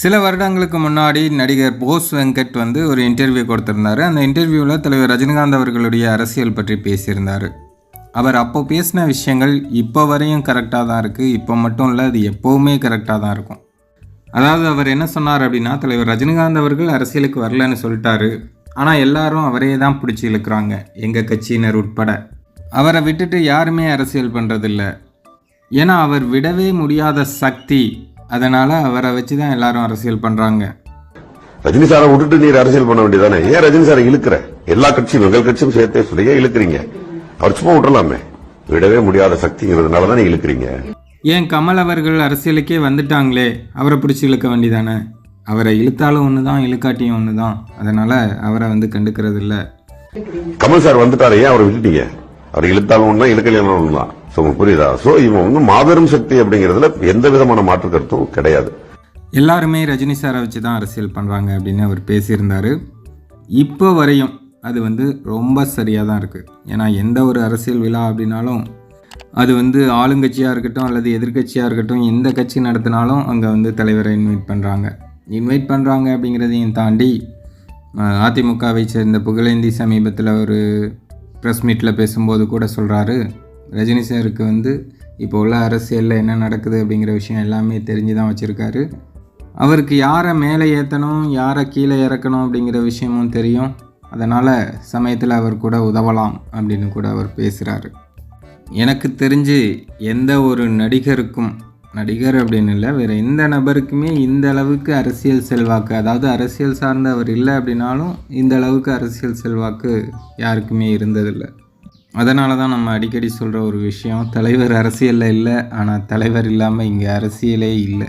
சில வருடங்களுக்கு முன்னாடி நடிகர் போஸ் வெங்கட் வந்து ஒரு இன்டர்வியூ கொடுத்திருந்தாரு. அந்த இன்டர்வியூவில் தலைவர் ரஜினிகாந்த் அவர்களுடைய அரசியல் பற்றி பேசியிருந்தார். அவர் அப்போ பேசின விஷயங்கள் இப்போ வரையும் கரெக்டாக தான் இருக்குது இப்போ மட்டும் இல்லை அது எப்போவுமே கரெக்டாக தான் இருக்கும். அதாவது அவர் என்ன சொன்னார் அப்படின்னா தலைவர் ரஜினிகாந்த் அவர்கள் அரசியலுக்கு வரலன்னு சொல்லிட்டாரு. ஆனால் எல்லாரும் அவரே தான் பிடிச்சி இழுக்கிறாங்க எங்கள் கட்சியினர் உட்பட. அவரை விட்டுட்டு யாருமே அரசியல் பண்ணுறதில்ல ஏன்னா அவர் விடவே முடியாத சக்தி அதனால் அவரை வச்சு தான் எல்லாரும் அரசியல் பண்ணுறாங்க ரஜினி சாரை விட்டுட்டு நீர் அரசியல் பண்ண வேண்டியதானே? ஏன் ரஜினி சாரை இழுக்கிற? எல்லா கட்சியும் எங்கள் கட்சியும் சேர்த்தே சொல்லி ஏன் இழுக்கிறீங்க. அவர் சும்மா விட்டுறலாமே. விடவே முடியாத சக்திங்கிறதுனால தானே இழுக்கிறீங்க. ஏன் கமல் அவர்கள் அரசியலுக்கே வந்துட்டாங்களே? அவரை பிடிச்சி இழுக்க வேண்டியதானே? அவரை இழுத்தாலும் ஒன்று தான் இழுக்காட்டியும் ஒன்று தான் அதனால் அவரை வந்து கண்டுக்கிறது இல்லை கமல் சார் வந்துட்டாரு ஏன் அவரை விட்டுட்டீங்க? அவர் இழுத்தாலும் இழுக்கலையும் ஒண்ணுதான் சோ உங்களுக்கு புரியுதா? சோ இவன் வந்து மாபெரும் சக்தி அப்படிங்கிறதுல எந்த விதமான மாற்று கருத்தும் கிடையாது. எல்லாருமே ரஜினி சாரை வச்சு தான் அரசியல் பண்ணுறாங்க அப்படின்னு அவர் பேசியிருந்தார். இப்போ வரையும் அது வந்து ரொம்ப சரியாக தான் இருக்குது ஏன்னா எந்த ஒரு அரசியல் விழா அப்படின்னாலும் அது வந்து ஆளுங்கட்சியாக இருக்கட்டும் அல்லது எதிர்க்கட்சியாக இருக்கட்டும் எந்த கட்சி நடத்தினாலும் அங்கே வந்து தலைவரை இன்வைட் பண்ணுறாங்க இன்வைட் பண்ணுறாங்க அப்படிங்கிறதையும் தாண்டி அதிமுகவை சேர்ந்த புகழேந்தி சமீபத்தில் ஒரு ப்ரெஸ் மீட்டில் பேசும்போது கூட சொல்கிறாரு ரஜினி சாருக்கு வந்து இப்போ உள்ள அரசியலில் என்ன நடக்குது அப்படிங்கிற விஷயம் எல்லாமே தெரிஞ்சு தான் வச்சுருக்காரு. அவருக்கு யாரை மேலே ஏற்றணும் யாரை கீழே இறக்கணும் அப்படிங்கிற விஷயமும் தெரியும். அதனால் சமயத்தில் அவர் கூட உதவலாம் அப்படின்னு கூட அவர் பேசுகிறாரு எனக்கு தெரிஞ்சு எந்த ஒரு நடிகருக்கும் நடிகர் அப்படின்னு இல்லை வேறு எந்த நபருக்குமே இந்த அளவுக்கு அரசியல் செல்வாக்கு அதாவது அரசியல் சார்ந்த அவர் இல்லை அப்படின்னாலும் இந்த அளவுக்கு அரசியல் செல்வாக்கு யாருக்குமே இருந்ததில்லை. அதனால தான் நம்ம அடிக்கடி சொல்கிற ஒரு விஷயம் தலைவர் அரசியலில் இல்லை ஆனால் தலைவர் இல்லாமல் இங்கே அரசியலே இல்லை.